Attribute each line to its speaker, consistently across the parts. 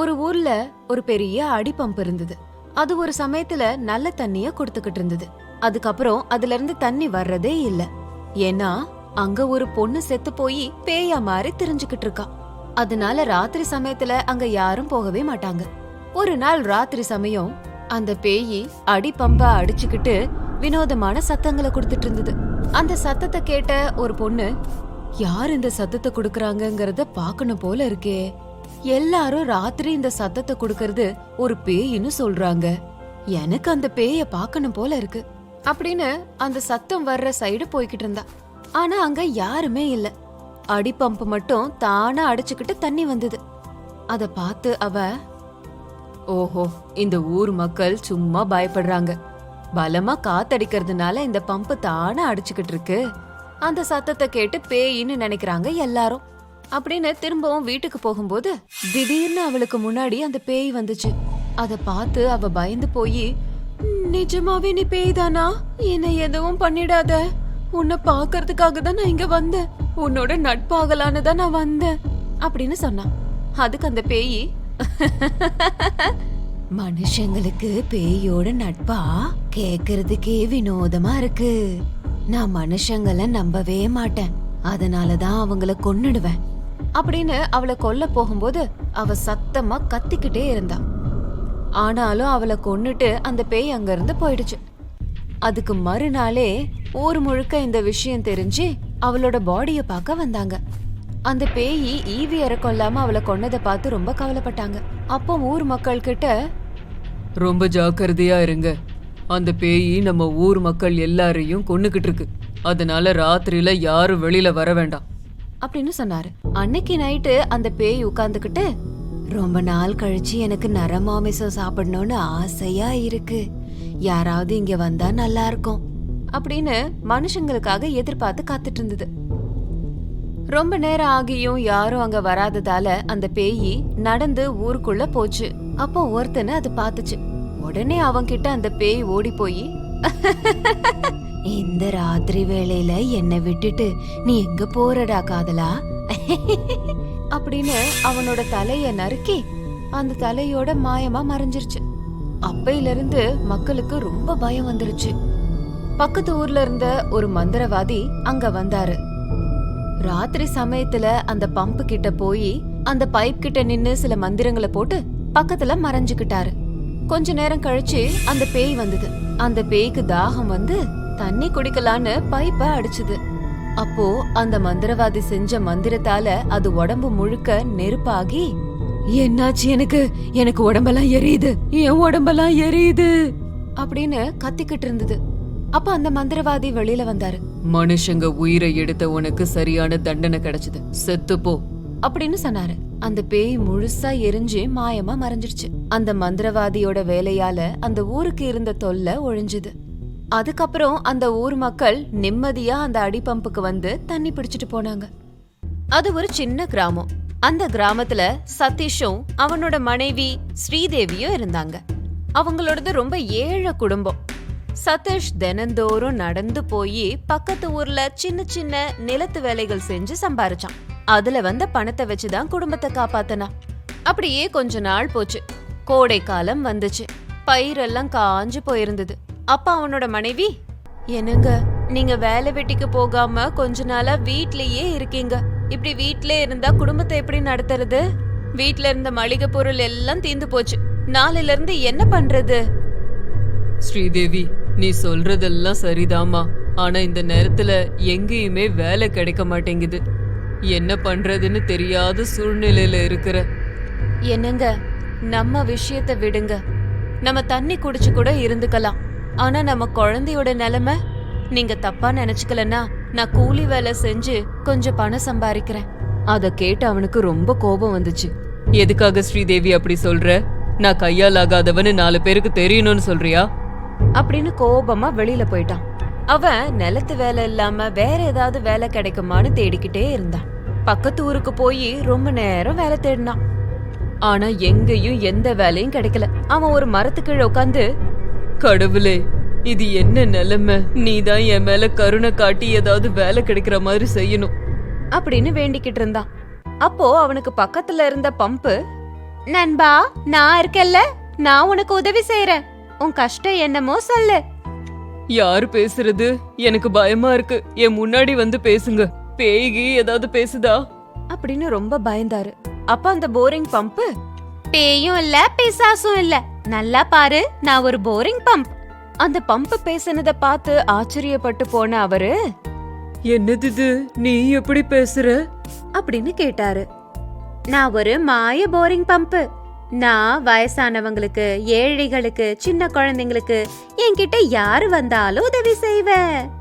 Speaker 1: ஒரு ஊர்ல ஒரு பெரிய அடி பம்ப் இருந்தது. அது ஒரு சமயத்துல நல்ல தண்ணிய கொடுத்துக்கிட்டு இருந்தது. அதுக்கப்புறம் அதுல இருந்து தண்ணி வர்றதே இல்ல. ஏன்னா அங்க ஒரு பொண்ணு செத்து போய் பேயா மாதிரி தெரிஞ்சுக்கிட்டு இருக்கா. அதனால ராத்திரி சமயத்துல அங்க யாரும் போகவே மாட்டாங்க. ஒரு நாள் ராத்திரி சமயம் அந்த பேயி அடி பம்ப அடிச்சுக்கிட்டு வினோதமான சத்தங்களை கொடுத்துட்டு இருந்தது. அந்த சத்தத்தை கேட்ட ஒரு பொண்ணு யார் இந்த சத்தத்தை கொடுக்கறாங்கங்கறத பார்க்கணும் போல இருக்கே. எல்லாரும் ராத்திரி இந்த சத்தத்தை கொடுக்கறது ஒரு பேயின்னு சொல்றாங்க. எனக்கு அந்த பேய பார்க்கணும் போல இருக்கு. அப்படின்னு அந்த சத்தம் வர்ற சைடு போய்கிட்டு இருந்தா. ஆனா அங்க யாருமே இல்ல. அடி பம்பு மட்டும் தானா அடிச்சுக்கிட்டு தண்ணி வந்தது. அத பார்த்து அவ ஓஹோ இந்த ஊர் மக்கள் சும்மா பயப்படுறாங்க. பலமா காத்தடிக்கிறதுனால இந்த பம்பு தானா அடிச்சுக்கிட்டு இருக்கு. அந்த சத்தத்தை கேட்டு பேயின்னு நினைக்கிறாங்க எல்லாரும். அப்படின்னு திரும்பவும் வீட்டுக்கு போகும்போது திடீர்னு அவளுக்கு முன்னாடி அந்த பேய் வந்துச்சு. அத பார்த்து அவ பயந்து போய் நிஜமாவே நீ பேய் தானா என்ன எதுவும் பண்ணிடாத. உன்னை பாக்குறதுக்காக தான் நான் இங்க வந்தேன். உன்னோட நட்பாகலான்னு தான் நான் வந்தேன். அப்படின்னு சொன்னான் அதுக்கு அந்த பேய் மனுஷங்களுக்கு பேயோட நட்பா? கேக்குறதுக்கே வினோதமா இருக்கு. நான் மனுஷங்களை நம்பவே மாட்டேன். அதனாலதான் அவங்கள கொன்னுடுவேன். அப்படின்னு அவளை கொல்ல போகும்போது அவ சத்தமா கத்திக்கிட்டே இருந்தா. ஆனாலும் அவளை கொன்னுட்டு அந்த பேய் அங்கிருந்து போயிடுச்சு. அதுக்கு மறுநாளே ஊர் முழுக்க இந்த விஷயம் தெரிஞ்சு அவளோட பாடியை பார்க்க வந்தாங்க. அந்த பேயி ஈவி இற கொல்லாம அவளை கொன்னதை பார்த்து ரொம்ப கவலைப்பட்டாங்க. அப்போ ஊர் மக்கள் கிட்ட
Speaker 2: ரொம்ப ஜாக்கிரதையா இருங்க. அந்த பேயி நம்ம ஊர் மக்கள் எல்லாரையும் கொன்னுகிட்டு இருக்கு. அதனால ராத்திரியில யாரும் வெளியில வர வேண்டாம்.
Speaker 1: அப்படின்னு சொன்னாரு. அன்னைக்கு நைட்டு அந்த பேய் உட்கார்ந்துக்கிட்டு ரொம்ப நாள் கழிச்சு எனக்கு நரமாமிசம் சாப்பிடணும்னு ஆசையா இருக்கு. யாராவது இங்க வந்தா நல்லா இருக்கும். அப்படின்னு மனுஷங்களுக்காக எதிர்பார்த்து காத்துட்டு இருந்தது. ரொம்ப நேரம் ஆகியும் யாரும் அங்க வராததால அந்த பேயி நடந்து ஊருக்குள்ள போச்சு. அப்போ ஒருத்தனை அது பார்த்துச்சு. உடனே அவன்கிட்ட அந்த பேய் ஓடி போய் இந்த ராத்திரி வேளையில என்னை விட்டுட்டு நீ எங்க போறடா காதலா? அப்படின்னு அவனோட தலைய நறுக்கி அந்த தலையோட மாயமா மறைஞ்சிருச்சு. அப்பையில இருந்து மக்களுக்கு ரொம்ப பயம் வந்துருச்சு. பக்கத்து ஊர்ல இருந்த ஒரு மந்திரவாதி அங்க வந்தாரு. ராத்திரி சமயத்துல அந்த பம்பு கிட்ட போய் அந்த பைப் கிட்ட நின்னு சில மந்திரங்களை போட்டு பக்கத்துல மறைஞ்சுக்கிட்டாரு. கொஞ்ச நேரம் கழிச்சு அந்த பேய் வந்தது. அந்த பேய்க்கு தாகம் வந்து தண்ணி குடிக்கலான்னு பைப்ப அடிச்சுது. அப்போ அந்த மந்திரவாதி செஞ்ச மந்திரத்தால அது உடம்பு முழுக்க நெருப்பாகி என்னாச்சு எனக்கு? எனக்கு உடம்பெல்லாம் எரியுது. என் உடம்பெல்லாம் எரியுது. அப்படின்னு கத்திக்கிட்டு இருந்தது. அப்ப அந்த மந்திரவாதி வெளியில வந்தாரு.
Speaker 2: மனுஷங்க உயிரை எடுத்த உனக்கு சரியான தண்டனை கிடைச்சது. செத்து போ.
Speaker 1: அப்படின்னு சொன்னாரு. அந்த பேய் முழுசா எரிஞ்சு மாயமா மறைஞ்சிருச்சு. அந்த மந்திரவாதியோட வேலையால அந்த ஊருக்கு இருந்த தொல்லை ஒழிஞ்சுது. அதுக்கப்புறம் அந்த ஊர் மக்கள் நிம்மதியா அந்த அடிபம்புக்கு வந்து தண்ணி பிடிச்சிட்டு போனாங்க. அது ஒரு சின்ன கிராமம். அந்த கிராமத்துல சதீஷும் அவனோட மனைவி ஸ்ரீதேவியும் இருந்தாங்க. அவங்களோடது ரொம்ப ஏழை குடும்பம். சதீஷ் தினந்தோறும் நடந்து போய் பக்கத்து ஊர்ல சின்ன சின்ன நிலத்து வேலைகள் செஞ்சு சம்பாரிச்சான். அதுல வந்த பணத்தை வச்சுதான் குடும்பத்தை காப்பாத்தனா. அப்படியே கொஞ்ச நாள் போச்சு. கோடை காலம் வந்துச்சு. பயிரெல்லாம் காஞ்சு போயிருந்தது. அப்ப அவனோட மனைவி என்னங்க நீங்க வேலை வெட்டிக்கு போகாம கொஞ்ச நாளா வீட்லயே இருக்கீங்க. இப்படி வீட்ல இருந்தா குடும்பத்தை எப்படி நடத்துறது? வீட்ல இருந்த மளிகை பொருள் எல்லாம் தீந்து போச்சு. நாளையில இருந்து என்ன பண்றது?
Speaker 2: ஸ்ரீதேவி நீ சொல்றதெல்லாம் சரிதாம்மா. ஆனா இந்த நேரத்துல எங்கேயுமே வேலை கிடைக்க மாட்டேங்குது. என்ன பண்றதுன்னு தெரியாத சூழ்நிலையில இருக்கிற.
Speaker 1: என்னங்க நம்ம விஷயத்த விடுங்க. நம்ம தண்ணி குடிச்சு கூட இருந்துக்கலாம். ஆனா நம்ம குழந்தையோட நிலைமை நீங்க தப்பா நினைச்சுக்கலன்னா நான் கூலி வேலை செஞ்சு கொஞ்சம் பணம் சம்பாதிக்கிறேன்
Speaker 2: அத கேட்டு அவனுக்கு ரொம்ப கோபம் வந்துச்சு. எதுக்காக ஸ்ரீதேவி அப்படி சொல்ற? நான் கையால் ஆகாதவன்னு நாலு பேருக்கு தெரியணும்னு சொல்றியா?
Speaker 1: அப்படின்னு கோபமா வெளியில போயிட்டான். அவன் நிலத்து வேலை இல்லாம வேற ஏதாவது வேலை கிடைக்குமான்னு தேடிக்கிட்டே இருந்தான். பக்கத்து ஊருக்கு போய் ரொம்ப நேரம் வேலை தேடினான். ஆனா எங்கேயும் எந்த வேலையும் கிடைக்கல. அவன் ஒரு மரத்துக்கீழ உட்காந்து
Speaker 2: கடவுளே இது என்ன நிலைமை? நீதான் என் மேல கருணை காட்டி ஏதாவது வேலை கிடைக்கிற மாதிரி செய்யணும்.
Speaker 1: அப்படின்னு வேண்டிக்கிட்டு இருந்தான். அப்போ அவனுக்கு பக்கத்துல இருந்த பம்பு நண்பா நான் இருக்கல்ல நான் உனக்கு உதவி செய்யறேன் உன் கஷ்டம் என்னமோ சொல்லு.
Speaker 2: யாரு பேசுறது? எனக்கு பயமா இருக்கு. என் முன்னாடி வந்து பேசுங்க. பேய்கி ஏதாவது பேசுதா?
Speaker 1: அப்படின்னு ரொம்ப பயந்தாரு. அப்ப அந்த போரிங் பம்ப் பேயும் இல்ல பிசாசும் இல்ல. நல்லா பாரு நான் ஒரு போரிங் பம்ப் அந்த பம்ப் பேசுனத பார்த்து ஆச்சரியப்பட்டு போன அவரு
Speaker 2: என்னது இது? நீ எப்படி பேசுற?
Speaker 1: அப்படின்னு கேட்டாரு. நான் ஒரு மாய போரிங் பம்ப் நான் வயசானவங்களுக்கு ஏழைகளுக்கு சின்ன குழந்தைங்களுக்கு என்கிட்ட யாரு வந்தாலும் உதவி செய்வேன்.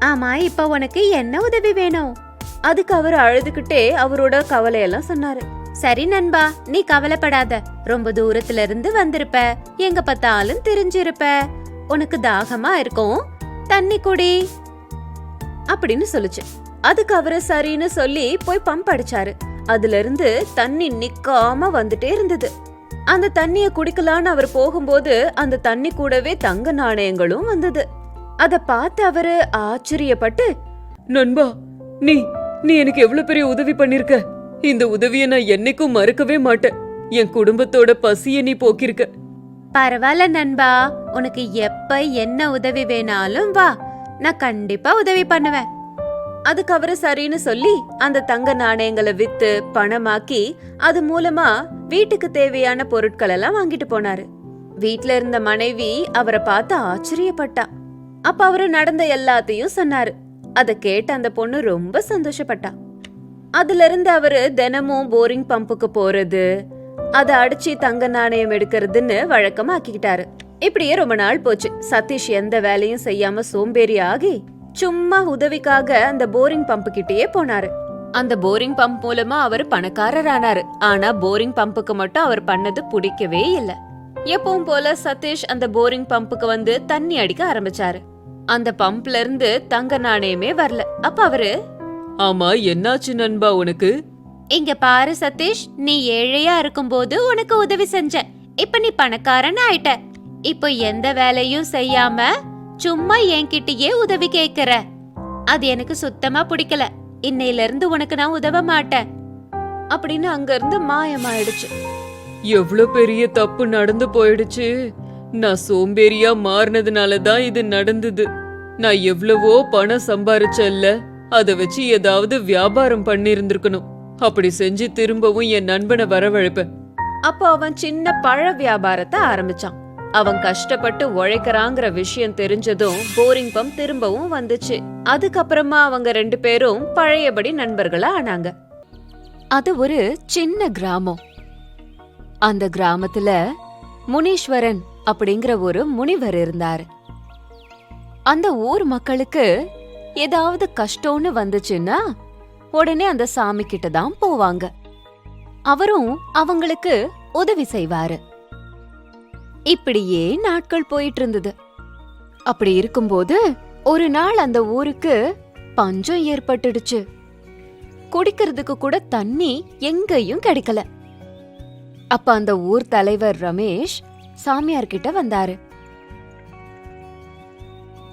Speaker 1: ஆமா இப்ப உனக்கு என்ன உதவி வேணும்? அதுக்கு அவர் அழுதுகிட்டே அவரோட கவலையெல்லாம் சொன்னாரு. சரி நண்பா நீ கவலைப்படாத. ரொம்ப தூரத்துல இருந்து வந்திருப்ப. எங்க பார்த்தாலும் தெரிஞ்சிருப்ப. உனக்கு தாகமா இருக்கும். தண்ணி குடி. அப்படின்னு சொல்லுச்சு. அதுக்கு அவரு சரின்னு சொல்லி போய் பம்ப் அடிச்சாரு. அதுல இருந்து தண்ணி நிக்காம வந்துட்டே இருந்தது. அந்த தண்ணிய குடிக்கலான்னு அவர் போகும்போது அந்த தண்ணி கூடவே தங்க நாணயங்களும் வந்தது. அத பார்த்து அவரு ஆச்சரியப்பட்டு
Speaker 2: நண்பா நீ நீ எனக்கு எவ்வளவு பெரிய உதவி பண்ணிருக்க? இந்த உதவியை நான் என்னைக்கும் மறக்கவே மாட்டேன். என் குடும்பத்தோட பசிய நீ போக்கிருக்க.
Speaker 1: பரவாயில்ல நண்பா. உனக்கு எப்ப என்ன உதவி வேணாலும் வா. நான் கண்டிப்பா உதவி பண்ணுவேன். அதுக்கு அவரு சரின்னு சொல்லி அந்த தங்க நாணயங்களை வித்து பணமாக்கி அது மூலமா வீட்டுக்கு தேவையான பொருட்கள் எல்லாம் வாங்கிட்டு போனாரு. வீட்ல இருந்த மனைவி அவரை பார்த்து ஆச்சரியப்பட்டா. அப்ப அவரு நடந்த எல்லாத்தையும் சொன்னாரு. அத கேட்ட அந்த பொண்ணு ரொம்ப சந்தோஷப்பட்டா. அதுல இருந்து அவரு தினமும் போரிங் பம்புக்கு போறது அத அடிச்சு தங்க நாணயம் எடுக்கிறதுன்னு வழக்கமாக்கிக்கிட்டாரு. இப்படியே ரொம்ப நாள் போச்சு. சதீஷ் எந்த வேலையும் செய்யாம சோம்பேறி ஆகி சும்மா உதவிக்காக அந்த போரிங் பம்பு கிட்டயே போனாரு. அந்த போரிங் பம்ப் மூலமா அவர் பணக்காரர் ஆனாரு. ஆனா போரிங் பம்புக்கு மட்டும் அவர் பண்ணது பிடிக்கவே இல்ல. எப்பவும் போல சதீஷ் அந்த போரிங் பம்புக்கு வந்து தண்ணி அடிக்க ஆரம்பிச்சாரு. அந்த பம்ப்ல இருந்து தங்க நாணயமே வரல. அப்ப அவரு?
Speaker 2: ஆமா என்னாச்சு நண்பா உனக்கு?
Speaker 1: இங்க பாரு சதீஷ் நீ ஏழையா இருக்கும்போது உனக்கு உதவி செஞ்ச. இப்ப நீ பணக்காரன் ஆயிட்ட. இப்போ எந்த வேலையும் செய்யாம சும்மா என்கிட்டயே உதவி கேக்குற. அது எனக்கு சுத்தமா பிடிக்கல. இன்னையில இருந்து உனக்கு நான் உதவ மாட்டேன். அப்படின்னு அங்க இருந்து மாயமாயிடுச்சு.
Speaker 2: எவ்வளவு பெரிய தப்பு நடந்து போயிடுச்சு. நான் சோம்பேறியா மாறினதுனால தான் இது நடந்தது. நான் எவ்வளவோ பணம் சம்பாரிச்சல்ல அதை வச்சு ஏதாவது வியாபாரம் பண்ணியிருந்திருக்கணும் அப்படி செஞ்சு திரும்பவும் என் நண்பனை வரவழைப்பேன்.
Speaker 1: அப்போ அவன் சின்ன பழ வியாபாரத்தை ஆரம்பிச்சான். அவன் கஷ்டப்பட்டு உழைக்கிறாங்கிற விஷயம் தெரிஞ்சதும் போரிங் பம்ப் திரும்பவும் வந்துச்சு. அதுக்கப்புறமா அவங்க ரெண்டு பேரும் பழையபடி நண்பர்களா ஆனாங்க. அது ஒரு சின்ன கிராமம். அந்த கிராமத்துல முனீஸ்வரன் அப்படிங்கிற ஒரு முனிவர் இருந்தாரு. அந்த ஊர் மக்களுக்கு ஏதாவது கஷ்டம்னு வந்துச்சுன்னா உடனே அந்த சாமி கிட்ட தான் போவாங்க. அவரும் அவங்களுக்கு உதவி செய்வாரு. இப்படியே நாட்கள் போயிட்டு இருந்தது. அப்படி இருக்கும்போது ஒரு நாள் அந்த ஊருக்கு பஞ்சம் ஏற்பட்டுடுச்சு. குடிக்கிறதுக்கு கூட தண்ணி எங்கேயும் கிடைக்கல. அப்ப அந்த ஊர் தலைவர் ரமேஷ் சாமியார் கிட்ட வந்தாரு.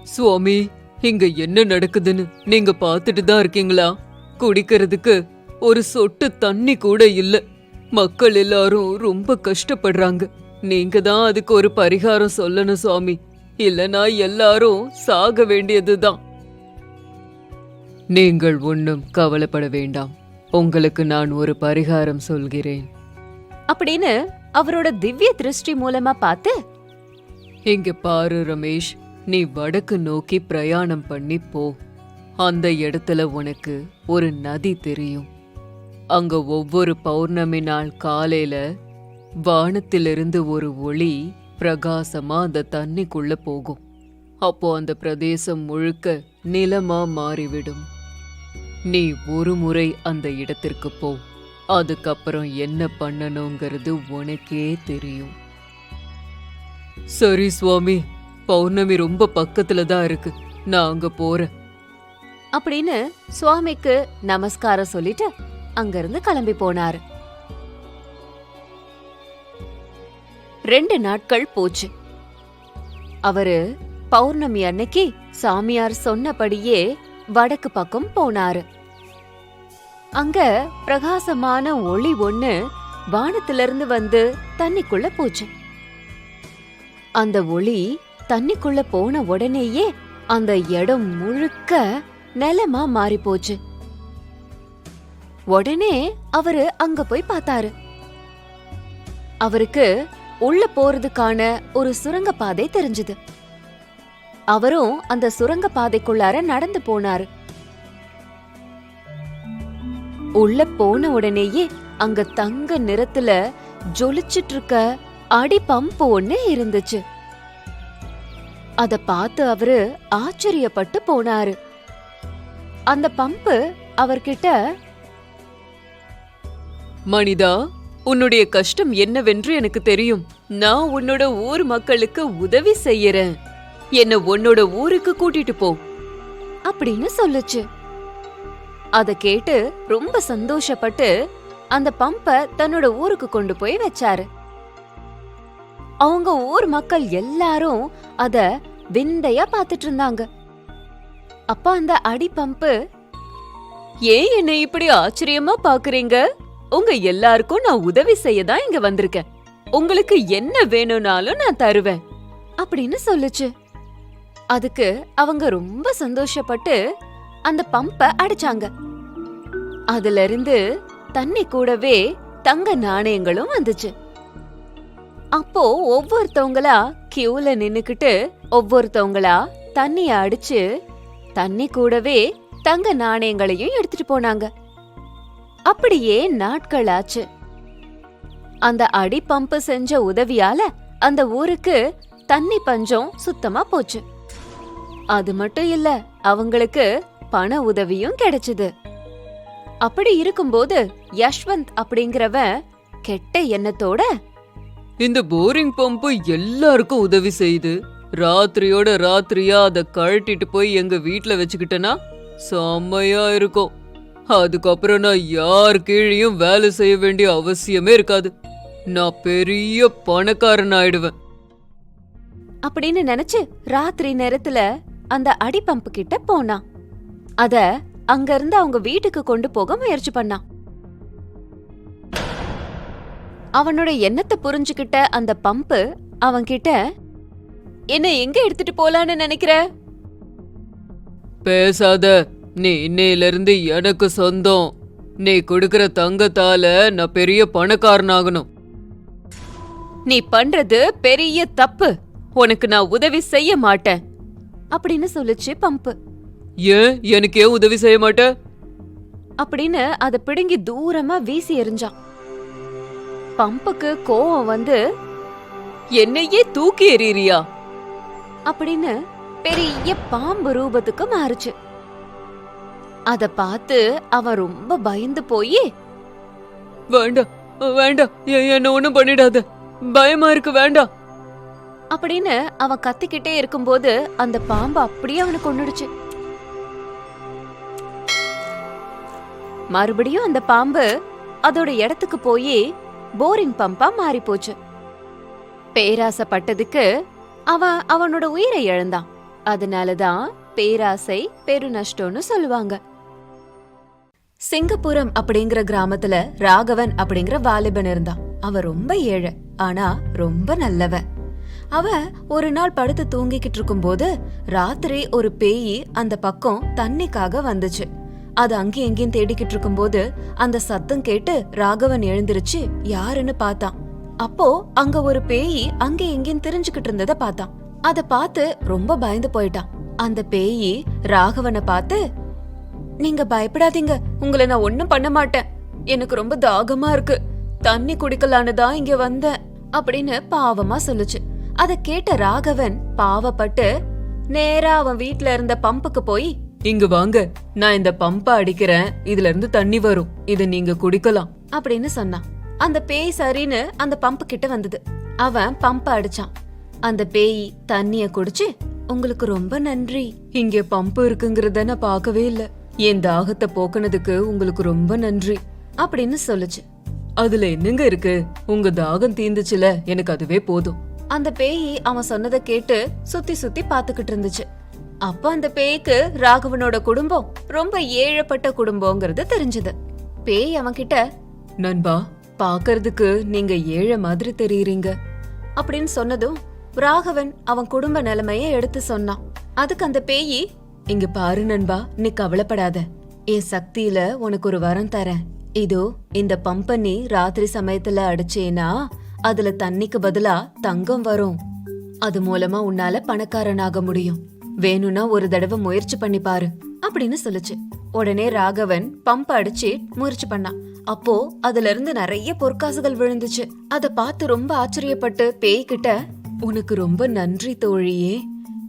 Speaker 2: சுவாமி இங்க என்ன நடக்குதுன்னு நீங்க பாத்துட்டு தான் இருக்கீங்களா? குடிக்கிறதுக்கு ஒரு சொட்டு தண்ணி கூட இல்ல. மக்கள் எல்லாரும் ரொம்ப கஷ்டப்படுறாங்க. நீங்க தான் அதுக்கு ஒரு பரிகாரம் சொல்லணும் சுவாமி. இல்லனா எல்லாரும் சாக வேண்டியதுதான். நீங்கள் ஒன்றும் கவலைப்பட வேண்டாம். உங்களுக்கு நான் ஒரு பரிகாரம் சொல்கிறேன்.
Speaker 1: அப்படின்னு அவரோட திவ்ய திருஷ்டி மூலமா பார்த்து
Speaker 2: இங்க பாரு ரமேஷ் நீ வடக்கு நோக்கி பிரயாணம் பண்ணி போ. அந்த இடத்துல உனக்கு ஒரு நதி தெரியும். அங்க ஒவ்வொரு பௌர்ணமி நாள் காலையில வானத்திலிருந்து ஒரு ஒளி பிரகாசமா அந்த தண்ணிக்குள்ள போகும். அப்போ அந்த பிரதேசம் முழுக்க நிலமா மாறிவிடும். நீ ஒரு முறை அந்த இடத்திற்கு போ. அதுக்கப்புறம் என்ன பண்ணணுங்கிறது உனக்கே தெரியும். சரி சுவாமி. பௌர்ணமி ரொம்ப பக்கத்துல தான் இருக்கு. நான் அங்க போறேன்.
Speaker 1: அப்படின்னு சுவாமிக்கு நமஸ்காரம் சொல்லிட்டு அங்கிருந்து கிளம்பி போனாரு. ரெண்டு நாட்கள் போச்சு. அவரு பௌர்ணமி அன்னைக்கு சாமியார் சொன்னபடியே வடக்கு பக்கம் போனாரு. அங்க பிரகாசமான ஒளி ஒண்ணு வானத்திலிருந்து வந்து தண்ணிக்குள்ள போச்சு. அந்த ஒளி தண்ணிக்குள்ள போன உடனேயே அந்த இடம் முழுக்க நிலமா மாறி போச்சு. உடனே அவரு அங்க போய் பார்த்தாரு. அவருக்கு உள்ள போறதுக்கான ஒரு சுரங்க பாதை தெரிஞ்சது. அவரும் அந்த சுரங்க பாதைக்குள்ளார நடந்து போனாரு. உள்ள போன உடனேயே அங்க தங்க நிறத்துல ஜொலிச்சிட்டு இருக்க அடி பம்ப் ஒண்ணு இருந்துச்சு. அத பார்த்து அவரு ஆச்சரியப்பட்டு போனாரு. அந்த பம்பு அவர்கிட்ட
Speaker 2: மனிதா உன்னுடைய கஷ்டம் என்னவென்று எனக்கு தெரியும். நான் உன்னோட ஊர் மக்களுக்கு உதவி செய்யறேன். என்ன உன்னோட ஊருக்கு கூட்டிட்டு போ.
Speaker 1: அப்படின்னு சொல்லுச்சு. அத கேட்டு ரொம்ப சந்தோஷப்பட்டு அந்த பம்ப தன்னோட ஊருக்கு கொண்டு போய் வச்சாரு. அவங்க ஊர் மக்கள் எல்லாரும் அத விந்தையா பாத்துட்டு இருந்தாங்க. அப்ப அந்த அடி பம்பு
Speaker 2: ஏன் என்னை இப்படி ஆச்சரியமா பாக்குறீங்க உங்க எல்லாருக்கும் நான் உதவி செய்ய தான் இங்க வந்திருக்கேன். உங்களுக்கு என்ன வேணும்னாலும் நான் தருவேன்.
Speaker 1: அப்படின்னு சொல்லுச்சு. அதுக்கு அவங்க ரொம்ப சந்தோஷப்பட்டு அந்த பம்ப அடிச்சாங்க. அதுல இருந்து தண்ணி கூடவே தங்க நாணயங்களும் வந்துச்சு. அப்போ ஒவ்வொருத்தவங்களா கியூல நின்னுக்கிட்டு ஒவ்வொருத்தவங்களா தண்ணிய அடிச்சு தண்ணி கூடவே தங்க நாணயங்களையும் எடுத்துட்டு போனாங்க. அப்படியே நாட்கள் ஆச்சு. அந்த அடி பம்பு செஞ்ச உதவியால அந்த ஊருக்கு தண்ணி பஞ்சம் சுத்தமா போச்சு. அது மட்டும் இல்ல அவங்களுக்கு பண உதவியும் கிடைச்சது. அப்படி இருக்கும்போது யஷ்வந்த் அப்படிங்கிறவன் கெட்ட எண்ணத்தோட
Speaker 2: இந்த போரிங் பம்பு எல்லாருக்கும் உதவி செய்யுது. ராத்திரியோட ராத்திரியா அதை கழட்டிட்டு போய் எங்க வீட்ல வச்சுக்கிட்டேனா செம்மையா இருக்கும். அதுக்கப்புறம் நான் யார் கீழேயும் வேலை செய்ய வேண்டிய அவசியமே இருக்காது. நான் பெரிய பணக்காரன் ஆயிடுவேன்.
Speaker 1: அப்படின்னு நினைச்சு ராத்திரி நேரத்துல அந்த அடி பம்பு கிட்ட போனான். அத அங்க இருந்து அவங்க வீட்டுக்கு கொண்டு போக முயற்சி பண்ணான் அவனோட எண்ணத்தை புரிஞ்சுகிட்ட அந்த பம்பு அவன்கிட்ட என்ன எங்க எடுத்துட்டு போலான்னு நினைக்கிற?
Speaker 2: பேசாத நீ இன்னையில இருந்து எனக்கு சொந்தம். நீ கொடுக்கற தங்கத்தால நான் பெரிய பணக்காரனாகணும்.
Speaker 1: நீ பண்றது பெரிய தப்பு. உனக்கு நான் உதவி செய்ய மாட்டேன். அப்படின்னு சொல்லுச்சு பம்பு.
Speaker 2: ஏன் எனக்கு ஏன் உதவி செய்ய மாட்ட?
Speaker 1: அப்படின்னு அத பிடுங்கி தூரமா வீசி எறிஞ்சான். பம்புக்கு கோவம் வந்து
Speaker 2: என்னையே தூக்கி எறியறியா?
Speaker 1: அப்படின்னு பெரிய பாம்பு ரூபத்துக்கு மாறுச்சு. அத பார்த்து அவன் ரொம்ப பயந்து போய்
Speaker 2: வேண்டாம் வேண்டாம் என்ன ஒண்ணும் பண்ணிடாத. பயமா இருக்கு வேண்டாம்.
Speaker 1: அப்படின்னு அவன் கத்திக்கிட்டே இருக்கும்போது அந்த பாம்பு அப்படியே அவனை கொன்னுடுச்சு. மறுபடியும் அந்த பாம்பு அதோட இடத்துக்கு போய் போரிங் பம்பா மாறி போச்சு. பேராசைப்பட்டதுக்கு அவன் அவனோட உயிரை இழந்தான். அதனாலதான் பேராசை பெருநஷ்டம்னு சொல்லுவாங்க. சிங்கப்புரம் அப்படிங்கிற கிராமத்துல ராகவன் அப்படிங்கிற வாலிபன் இருந்தான். அவன் ரொம்ப ஏழை ஆனா ரொம்ப நல்லவன் அவன் ஒரு நாள் படுத்து தூங்கிக்கிட்டு இருக்கும்போது ராத்திரி ஒரு பேயி அந்த பக்கம் தண்ணிக்காக வந்துச்சு. அது அங்கேயும் இங்கேயும் தேடிக்கிட்டு இருக்கும்போது அந்த சத்தம் கேட்டு ராகவன் எழுந்திருச்சு யாருன்னு பார்த்தான். அப்போ அங்க ஒரு பேயி அங்கே எங்கேயும் தெரிஞ்சுக்கிட்டு இருந்தத பார்த்தான். அத பார்த்து ரொம்ப பயந்து போயிட்டான். அந்த பேயி ராகவனை பார்த்து நீங்க பயப்படாதீங்க உங்களை நான் ஒண்ணும் பண்ண மாட்டேன். எனக்கு ரொம்ப தாகமா இருக்கு. தண்ணி குடிக்கலான்னு தான் இங்க வந்தேன். அப்படின்னு பாவமா சொல்லுச்சு. அத கேட்ட ராகவன் பாவப்பட்டு நேரா அவன் வீட்ல இருந்த பம்புக்கு போய்
Speaker 2: இங்க வாங்க நான் இந்த பம்ப அடிக்கிறேன் இதுல இருந்து தண்ணி வரும் இத நீங்க குடிக்கலாம்.
Speaker 1: அப்படின்னு சொன்னான் அந்த பேய் சரின்னு அந்த பம்பு கிட்ட வந்தது. அவன் பம்ப அடிச்சான். அந்த பேய் தண்ணிய குடிச்சு உங்களுக்கு ரொம்ப நன்றி.
Speaker 2: இங்க பம்பு இருக்குங்கிறத நான் பார்க்கவே இல்ல. என் தாகத்தை போக்குனதுக்கு உங்களுக்கு ரொம்ப நன்றி.
Speaker 1: அப்படின்னு சொல்லுச்சு.
Speaker 2: அதுல என்னங்க இருக்கு? உங்க தாகம் தீந்துச்சுல எனக்கு அதுவே போதும்.
Speaker 1: அந்த பேய் அவன் சொன்னதை கேட்டு சுத்தி சுத்தி பாத்துக்கிட்டு இருந்துச்சு. அப்ப அந்த பேய்க்கு ராகவனோட குடும்பம் ரொம்ப ஏழப்பட்ட குடும்பங்கிறது தெரிஞ்சது. பேய் அவன்கிட்ட
Speaker 2: நண்பா
Speaker 1: பாக்குறதுக்கு நீங்க ஏழை மாதிரி தெரியுறீங்க. அப்படின்னு சொன்னதும் ராகவன் அவன் குடும்ப நிலைமைய எடுத்து சொன்னான். அதுக்கு அந்த பேயி இங்க பாரு நண்பா நீ கவலைப்படாத. என் சக்தியில உனக்கு ஒரு வரம் தரேன். இதோ இந்த பம்ப நீ ராத்திரி சமயத்துல அடிச்சேனா அதுல தண்ணிக்கு பதிலா தங்கம் வரும். அது மூலமா உன்னால பணக்காரனாக முடியும். வேணும்னா ஒரு தடவை முயற்சி பண்ணி பாரு அப்படின்னு சொல்லுச்சு. உடனே ராகவன் பம்ப் அடிச்சு முயற்சி பண்ணான் அப்போ அதுல இருந்து நிறைய பொற்காசுகள் விழுந்துச்சு. அத பார்த்து ரொம்ப ஆச்சரியப்பட்டு பேய் கிட்ட உனக்கு ரொம்ப நன்றி தோழியே.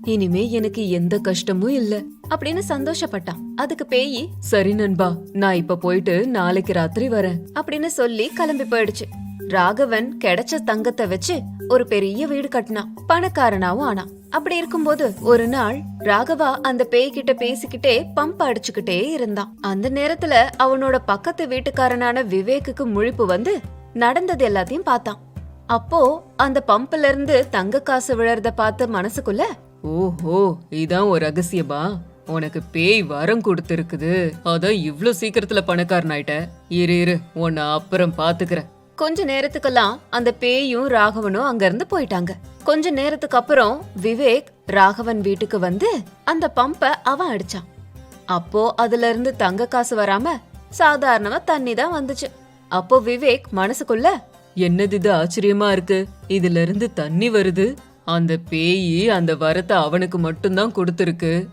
Speaker 1: இனிமே எனக்கு எந்த கஷ்டமும் இல்ல. அப்படின்னு சந்தோஷப்பட்டான். அதுக்கு பேயி சரி நண்பா நான் இப்ப போயிட்டு நாளைக்கு ராத்திரி வரேன். அப்படின்னு சொல்லி கிளம்பி போயிடுச்சு. ராகவன் கிடைச்ச தங்கத்தை வச்சு ஒரு பெரிய வீடு கட்டினான். பணக்காரனாவும் ஆனான். அப்படி இருக்கும்போது ஒரு நாள் ராகவா அந்த பேய் கிட்ட பேசிக்கிட்டே பம்ப் அடிச்சுக்கிட்டே இருந்தான். அந்த நேரத்துல அவனோட பக்கத்து வீட்டுக்காரனான விவேக்குக்கு முழிப்பு வந்து நடந்தது எல்லாத்தையும் பார்த்தான். அப்போ அந்த பம்ப்ல இருந்து தங்க காசு விழறத பார்த்து மனசுக்குள்ள
Speaker 2: ஓஹோ இதான் ஒரு ரகசியமா? உனக்கு பேய் வரம் கொடுத்துருக்குது. அதான் இவ்ளோ சீக்கிரத்துல பணக்காரன் ஆயிட்ட இரு இரு உன்னை அப்புறம் பாத்துக்கிறேன்.
Speaker 1: கொஞ்ச நேரத்துக்கெல்லாம் அந்த பேயும் ராகவனும் அங்கிருந்து போயிட்டாங்க. கொஞ்ச நேரத்துக்கு அப்புறம் விவேக் ராகவன் வீட்டுக்கு வந்து அந்த பம்ப அவன் அடிச்சான். அப்போ அதுல இருந்து தங்க காசு வராம சாதாரணமா தண்ணி தான் வந்துச்சு. அப்போ விவேக் மனசுக்குள்ள
Speaker 2: என்னது இது ஆச்சரியமா இருக்கு? இதுல இருந்து தண்ணி வருது? அந்த பேயி அந்த வரத்தை அவனுக்கு மட்டும்தான் கொடுத்துருக்கு.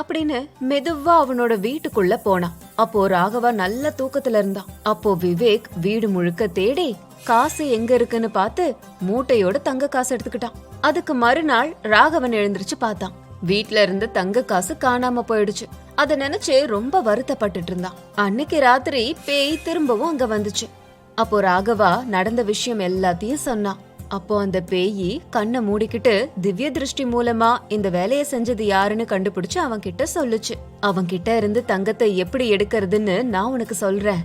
Speaker 1: அப்படின்னு மெதுவா அவனோட வீட்டுக்குள்ள போனான். அப்போ ராகவா நல்ல தூக்கத்துல இருந்தான் அப்போ விவேக் வீடு முழுக்க தேடி காசு எங்க இருக்குன்னு பார்த்து மூட்டையோட தங்க காசு எடுத்துக்கிட்டான். அதுக்கு மறுநாள் ராகவன் எழுந்திருச்சு பார்த்தான். வீட்ல இருந்து தங்க காசு காணாம போயிடுச்சு. அத நினைச்சு ரொம்ப வருத்தப்பட்டுட்டு இருந்தான். அன்னைக்கு ராத்திரி பேய் திரும்பவும் அங்க வந்துச்சு. அப்போ ராகவா நடந்த விஷயம் எல்லாத்தையும் சொன்னான். அப்போ அந்த பேயி கண்ணை மூடிக்கிட்டு திவ்ய திருஷ்டி மூலமா இந்த வேலைய செஞ்சது யாருன்னு கண்டுபிடிச்சு அவன் கிட்ட சொல்லுச்சு. அவன் கிட்ட இருந்து தங்கத்தை எப்படி எடுக்கிறதுன்னு நான் உனக்கு சொல்றேன்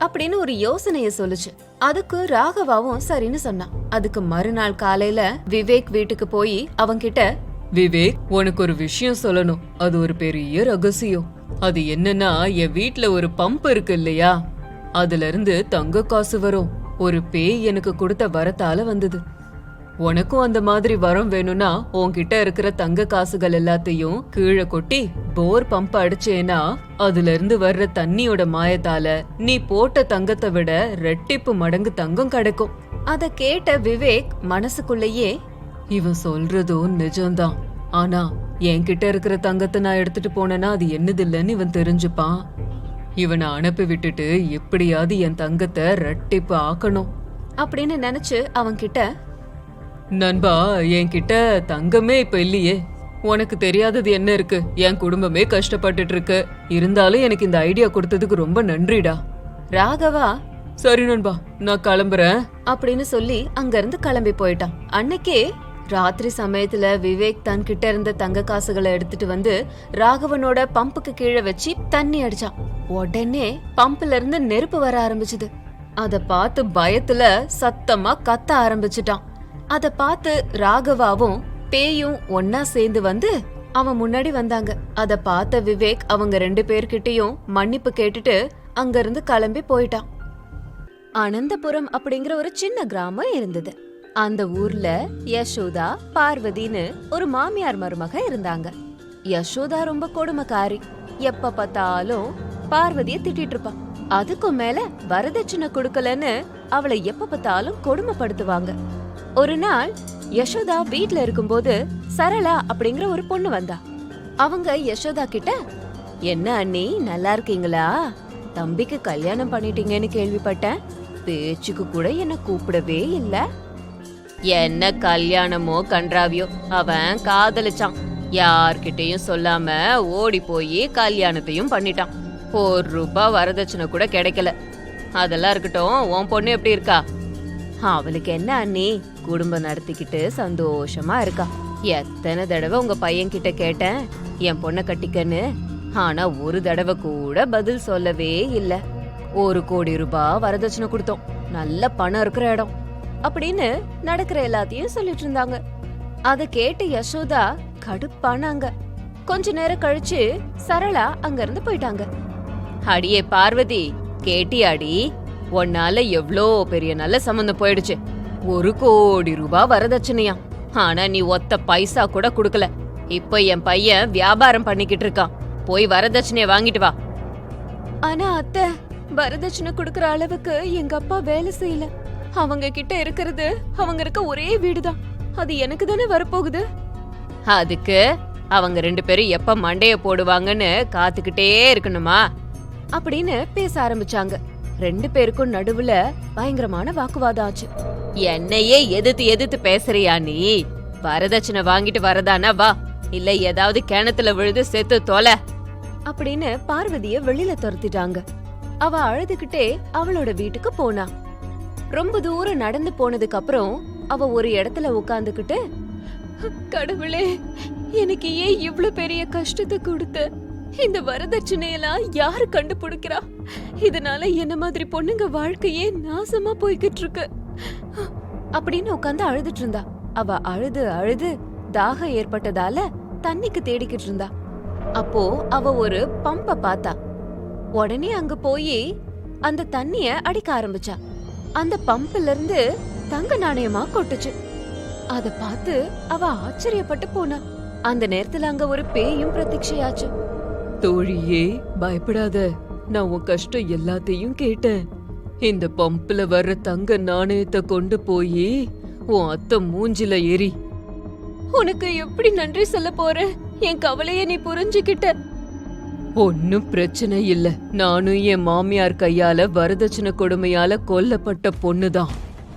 Speaker 1: அப்படின்னு ஒரு யோசனைய சொல்லுச்சு. அதுக்கு ராகவாவும் சரின்னு சொன்னான். அதுக்கு மறுநாள் காலையில விவேக் வீட்டுக்கு போய் அவன்கிட்ட
Speaker 2: விவேக் உனக்கு ஒரு விஷயம் சொல்லணும். அது ஒரு பெரிய ரகசியம். அது என்னன்னா என் வீட்ல ஒரு பம்ப் இருக்கு இல்லையா? அதுல இருந்து தங்க காசு வரும். ஒரு பேய் எனக்கு கொடுத்த வரத்தால வந்தது. உனக்கும் அந்த மாதிரி வரம் வேணும்னா உன்கிட்ட இருக்கிற தங்க காசுகள் எல்லாத்தையும் கீழே கொட்டி போர் பம்ப் அடிச்சேனா அதுல இருந்து வர்ற தண்ணியோட மாயத்தால நீ போட்ட தங்கத்தை விட ரெட்டிப்பு மடங்கு தங்கம் கிடைக்கும்.
Speaker 1: அத கேட்ட விவேக் மனசுக்குள்ளேயே
Speaker 2: இவன் சொல்றதும் நிஜம்தான். ஆனா என்கிட்ட இருக்கிற தங்கத்தை நான் எடுத்துட்டு போனேன்னா அது என்னது இல்லைன்னு இவன் தெரிஞ்சுப்பான். இவனை அனுப்பி விட்டுட்டு எப்படியாவது என் தங்கத்தை ரெட்டிப்பு ஆக்கணும்.
Speaker 1: அப்படின்னு நினைச்சு அவன்கிட்ட
Speaker 2: நண்பா என்கிட்ட தங்கமே இப்ப இல்லையே. உனக்கு தெரியாதது என்ன இருக்கு? என் குடும்பமே கஷ்டப்பட்டுட்டு இருக்கு இருந்தாலும் எனக்கு இந்த ஐடியா கொடுத்ததுக்கு ரொம்ப நன்றிடா.
Speaker 1: ராகவா
Speaker 2: சரி நண்பா நான் கிளம்புறேன்.
Speaker 1: அப்படின்னு சொல்லி அங்கிருந்து கிளம்பி போயிட்டான். அன்னைக்கே ராத்திரி சமயத்துல விவேக் தன் கிட்ட இருந்த தங்க காசுகளை எடுத்துட்டு வந்து ராகவனோட பம்புக்கு கீழே வச்சு தண்ணி அடிச்சான். உடனே பம்புல இருந்து நெருப்பு வர ஆரம்பிச்சது. அத பார்த்து பயத்துல சத்தமா கத்த ஆரம்பிச்சிட்டான். அத பார்த்து ராகவாவும் பேயும் ஒன்னா சேர்ந்து வந்து அவன் முன்னாடி வந்தாங்க. அத பார்த்த விவேக் அவங்க ரெண்டு பேர்கிட்டயும் மன்னிப்பு கேட்டுட்டு அங்கிருந்து கிளம்பி போயிட்டான். அனந்தபுரம் அப்படிங்கிற ஒரு சின்ன கிராமம் இருந்தது. அந்த ஊர்ல யசோதா பார்வதின்னு ஒரு மாமியார் மருமக இருந்தாங்க. யசோதா ரொம்ப கொடுமைக்காரி. எப்ப பார்த்தாலும் பார்வதிய திட்டிட்டு இருப்பான் அதுக்கும் மேல வரதட்சணை கொடுக்கலன்னு அவளை எப்ப பார்த்தாலும் கொடுமைப்படுத்துவாங்க. ஒரு நாள் யசோதா வீட்ல இருக்கும்போது சரளா அப்படிங்கிற ஒரு பொண்ணு வந்தா. அவங்க யசோதா கிட்ட என்ன அண்ணி நல்லா இருக்கீங்களா? தம்பிக்கு கல்யாணம் பண்ணிட்டீங்கன்னு கேள்விப்பட்டேன். பேச்சுக்கு கூட என்ன கூப்பிடவே இல்லை. என்ன கல்யாணமோ கன்றாவியோ அவன் காதலிச்சான். யார்கிட்டயும் சொல்லாம ஓடி போய் கல்யாணத்தையும் பண்ணிட்டான். ஒரு ரூபாய் வரதட்சணை கூட கிடைக்கல. அதெல்லாம் இருக்கட்டும் உன் பொண்ணு எப்படி இருக்கா? அவளுக்கு என்ன அண்ணி? குடும்பம் நடத்திக்கிட்டு சந்தோஷமா இருக்கா? எத்தனை தடவை உங்க பையன் கிட்ட கேட்டேன் என் பொண்ணை கட்டிக்கன்னு. ஆனா ஒரு தடவை கூட பதில் சொல்லவே இல்ல. ஒரு கோடி ரூபாய் வரதட்சணை கொடுத்தோம். நல்ல பணம் இருக்கிற இடம். அப்படின்னு நடக்கிற எல்லாத்தையும் சொல்லிட்டு இருந்தாங்க. அத கேட்டு யசோதா கடுப்பானாங்க. கொஞ்ச நேரம் கழிச்சு சரளா அங்க இருந்து போயிட்டாங்க. அடியே பார்வதி கேட்டியாடி? உன்னால எவ்ளோ பெரிய நல்ல சம்மந்தம் போயிடுச்சு. ஒரு கோடி ரூபாய் வரதட்சணையா? ஆனா நீ ஒத்த பைசா கூட குடுக்கல. இப்போ என் பையன் வியாபாரம் பண்ணிக்கிட்டு இருக்கான். போய் வரதட்சணைய வாங்கிட்டு வா. ஆனா அத்தை வரதட்சணை குடுக்கற அளவுக்கு எங்க அப்பா வேலை செய்யல. அவங்க கிட்ட இருக்கிறது அவங்க இருக்க ஒரே வீடுதான். அது எனக்கு தானே வரப்போகுது? அதுக்கு அவங்க ரெண்டு பேரும் எப்ப மண்டைய போடுவாங்கன்னு காத்துக்கிட்டே இருக்கணுமா? அப்படின்னு பேச ஆரம்பிச்சாங்க. ரெண்டு பேருக்கும் நடுவுல பயங்கரமான வாக்குவாதம் ஆச்சு. என்னையே எதிர்த்து எதிர்த்து பேசுறியா நீ? வரதட்சணை வாங்கிட்டு வரதானா வா. இல்ல ஏதாவது கிணத்துல விழுது செத்து தொலை. அப்படின்னு பார்வதிய வெளியில துரத்திட்டாங்க. அவ அழுதுகிட்டே அவளோட வீட்டுக்கு போனா. ரொம்ப தூரம் நடந்து போனதுக்கு அப்புறம் அவ ஒரு இடத்துல உட்காந்துக்கிட்டு கடவுளே எனக்கு ஏன் இவ்வளவு பெரிய கஷ்டத்தை கொடுத்த? இந்த வரதட்சணையெல்லாம் யாரு கண்டுபிடிக்கிறா? இதனால என்ன மாதிரி பொண்ணுங்க வாழ்க்கையே நாசமா போய்கிட்டு இருக்கு அப்படின்னு உட்காந்து அழுதுட்டு இருந்தா. அவ அழுது அழுது தாகம் ஏற்பட்டதால தண்ணிக்கு தேடிக்கிட்டு இருந்தா. அப்போ அவ ஒரு பம்ப பார்த்தா. உடனே அங்க போய் அந்த தண்ணிய அடிக்க ஆரம்பிச்சா. அந்த பம்புல இருந்து தங்க நாணயமா கொட்டுச்சு. அத பார்த்து அவ ஆச்சரியப்பட்டு போனா. அந்த நேரத்துல அங்க ஒரு பேயும் பிரத்யட்சையாச்சு.
Speaker 2: தோழியே பயப்படாத. நான் உன் கஷ்டம் எல்லாத்தையும் கேட்டேன். இந்த பம்புல வர்ற தங்க நாணயத்தை கொண்டு போய் உன் அத்தை மூஞ்சில எரி
Speaker 1: உனக்கு எப்படி நன்றி சொல்ல போற? என் கவலைய நீ புரிஞ்சுக்கிட்ட.
Speaker 2: ஒன்னும் பிரச்சனை இல்ல. நானும் என் மாமியார் கையால வரதட்சணை கொடுமையால கொல்லப்பட்ட பொண்ணுதான்.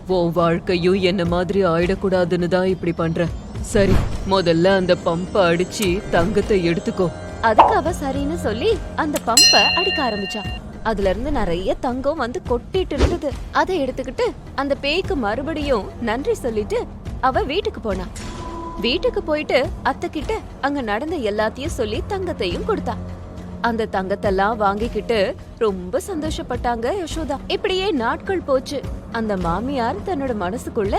Speaker 2: உன் வாழ்க்கையும் என்ன மாதிரி ஆயிடக்கூடாதுன்னு தான் இப்படி பண்ற. சரி முதல்ல அந்த பம்பை அடிச்சு தங்கத்தை எடுத்துக்கோ.
Speaker 1: அதுக்கு அவ சரின்னு சொல்லி அந்த பம்ப அடிக்க ஆரம்பிச்சா. அதுல இருந்து நிறைய தங்கம் வந்து கொட்டிட்டு இருந்தது. அதை எடுத்துக்கிட்டு அந்த பேய்க்கு மறுபடியும் நன்றி சொல்லிட்டு அவ வீட்டுக்கு போனா. வீட்டுக்கு போயிட்டு அத்தை கிட்ட அங்க நடந்த எல்லாத்தையும் சொல்லி தங்கத்தையும் கொடுத்தா. அந்த தங்கத்தெல்லாம் வாங்கிக்கிட்டு ரொம்ப சந்தோஷப்பட்டாங்க யசோதா. இப்படியே நாட்கள் போச்சு. அந்த மாமியார் தன்னோட மனசுக்குள்ள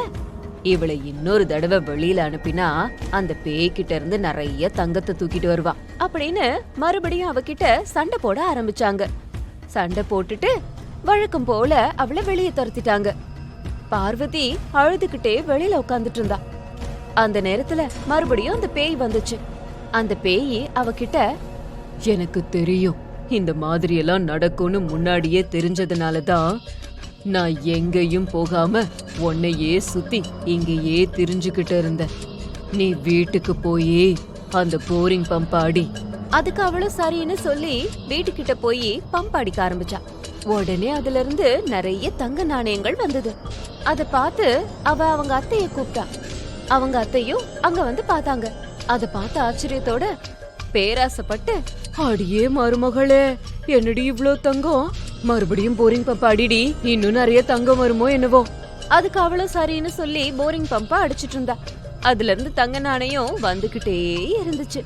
Speaker 1: இவளை இன்னொரு தடவை வெளியில அனுப்பினா அந்த பேய்கிட்ட இருந்து நிறைய தங்கத்தை தூக்கிட்டு வருவா. அப்படின்னு மறுபடியும் அவகிட்ட சண்டை போட ஆரம்பிச்சாங்க. சண்டை போட்டுட்டு வழக்கம் போல அவளை வெளியே துரத்திட்டாங்க. பார்வதி அழுதுகிட்டே வெளியில உட்காந்துட்டு இருந்தா. அந்த நேரத்துல மறுபடியும் அந்த பேய் வந்துச்சு. அந்த பேய் அவகிட்ட
Speaker 2: எனக்கு தெரியும். இந்த மாதிரியெல்லாம் நடக்கும்னு முன்னாடியே தெரிஞ்சதுனால தான் நான் எங்கேயும் போகாம உன்னையே சுத்தி இங்கேயே திரிஞ்சுக்கிட்டு இருந்தேன். நீ வீட்டுக்கு போய் அந்த போரிங் பம்ப் அடி
Speaker 1: அதுக்கு அவளும் சரின்னு சொல்லி வீட்டுக்கிட்ட போய் பம்ப் அடிக்க ஆரம்பிச்சா. உடனே அதுல இருந்து நிறைய தங்க நாணயங்கள் வந்தது. அத பார்த்து அவ அவங்க அத்தைய கூப்பிட்டா. அவங்க அத்தையும் அங்க வந்து பார்த்தாங்க. அத பார்த்த ஆச்சரியத்தோட பேராசைப்பட்டு
Speaker 2: அடியே மருமகளே என்னடி இவ்ளோ தங்கம்? மறுபடியும் போரிங் பம்ப் அடிடி இன்னும் நிறைய தங்கம் வருமோ என்னவோ?
Speaker 1: அதுக்கு அவளும் சரின்னு சொல்லி போரிங் பம்பை அடிச்சிட்டு இருந்தா. அதுல இருந்து தங்க நாணயம் வந்துகிட்டே இருந்துச்சு.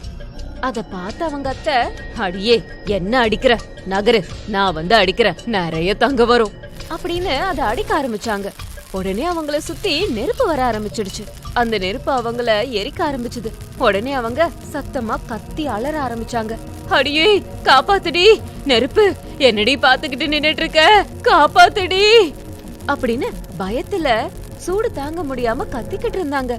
Speaker 1: அத பார்த்து அவங்க அத்தை அடியே என்ன அடிக்கிற? நகரு நான் வந்து அடிக்கிறேன் நிறைய தங்க வரும். அப்படின்னு அதை அடிக்க ஆரம்பிச்சாங்க. உடனே அவங்கள சுத்தி நெருப்பு வர ஆரம்பிச்சிடுச்சு. அந்த நெருப்பு அவங்கள எரிக்க ஆரம்பிச்சது. உடனே அவங்க சத்தமா கத்தி அலற ஆரம்பிச்சாங்க. அடியே காப்பாத்துடி நெருப்பு என்னடி பாத்துக்கிட்டு நின்னுட்டு இருக்க காப்பாத்துடி. அப்படின்னு பயத்துல சூடு தாங்க முடியாம கத்திக்கிட்டு இருந்தாங்க.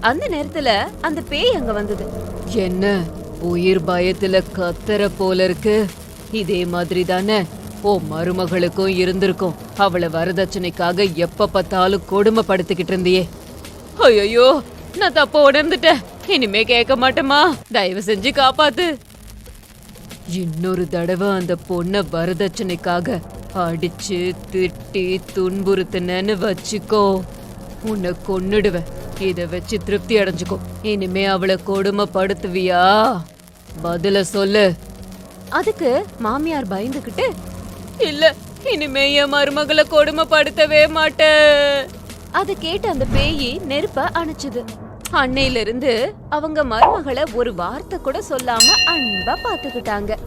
Speaker 1: அந்த நேரத்துல அந்த பேய் அங்க வந்தது.
Speaker 2: என்ன? உயிர் பயத்துல கத்தற போல இருக்கு. இதே மாதிரி தானே? ஓ மருமகளுக்கும் இருந்திருக்கும். அவளை வரதட்சணைக்காக எப்ப பார்த்தாலும் கொடுமைப்படுத்திக்கிட்டு இருந்தியே. ஐயோ நான் தப்ப உணர்ந்துட்டேன். இனிமே கேட்க மாட்டேமா தயவு செஞ்சு காப்பாத்து. இன்னொரு தடவை அந்த பொண்ண வரதட்சணைக்காக அடிச்சு திட்டி துன்புறுத்தினேன்னு வச்சுக்கோ. உன்னை கொன்னுடுவேன். இத வச்சு திருப்தி அடைஞ்சுக்கோ. இனிமே அவளை கொடுமைப்படுத்துவியா? பதில சொல்லு.
Speaker 1: அதுக்கு மாமியார் பயந்துகிட்டு
Speaker 2: இல்ல இனிமே என் மருமகளை கொடுமைப்படுத்தவே மாட்டேன்.
Speaker 1: அத கேட்டு அந்த பேயி நெருப்ப அணைச்சது. அன்னையில இருந்து அவங்க மருமகளை ஒரு வார்த்தை கூட சொல்லாம அன்பா பாத்துக்கிட்டாங்க